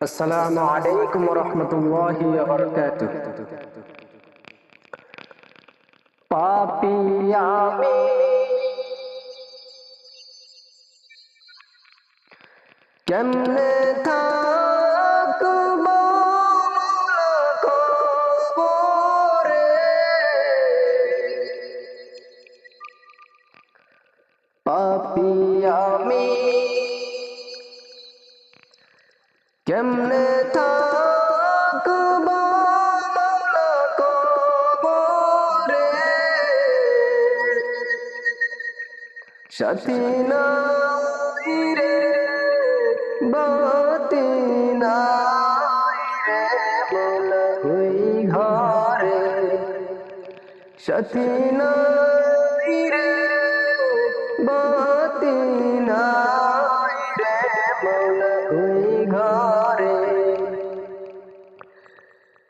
আসসালামু আলাইকুম রহমতুল্লাহি পাপি আমি। কেমনে থাকব কবরে? পাপি আমি। কেমনে থাকব কবরে? সাথী রে বাতি ওই ঘরে। রে বাতি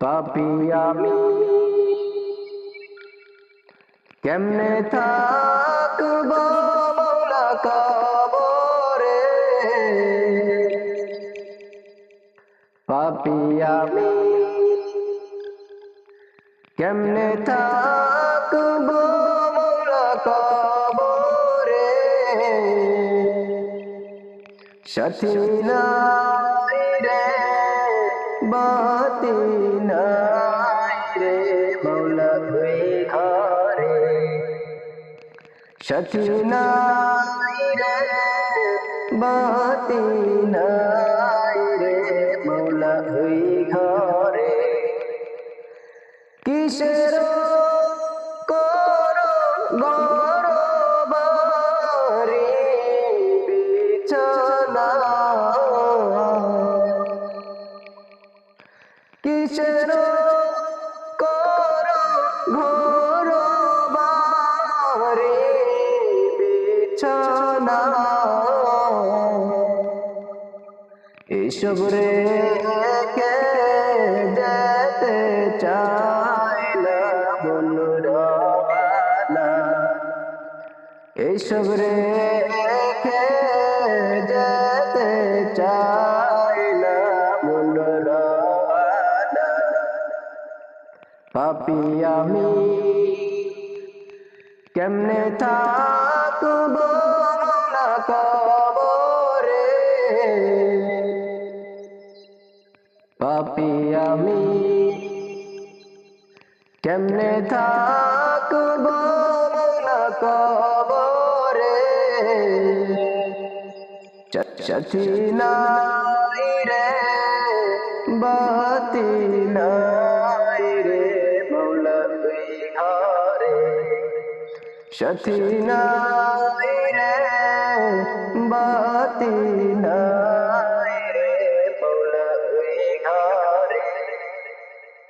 পাপি আমি। কেমনে থাকব মৌলা কবরে? পাপি আমি। কেমনে থাকব মৌলা কবরে? সাথী নাই রে বাতি সাথী নাই রে বাতি নাই রে মৌলা ওই ঘরে কিসের এসব রে কে যেতে চাইলা বলুরানা এসব রে কে যেতে চাইলা বলুরানা পাপি আমি কেমনে থাকব না কবরে? পাপি আমি কেমনে থাকব না কবরে সাথী নাই রে বাতি নাই রে মৌলা তুই ঘরে সাথী নাই রে বাতি নাই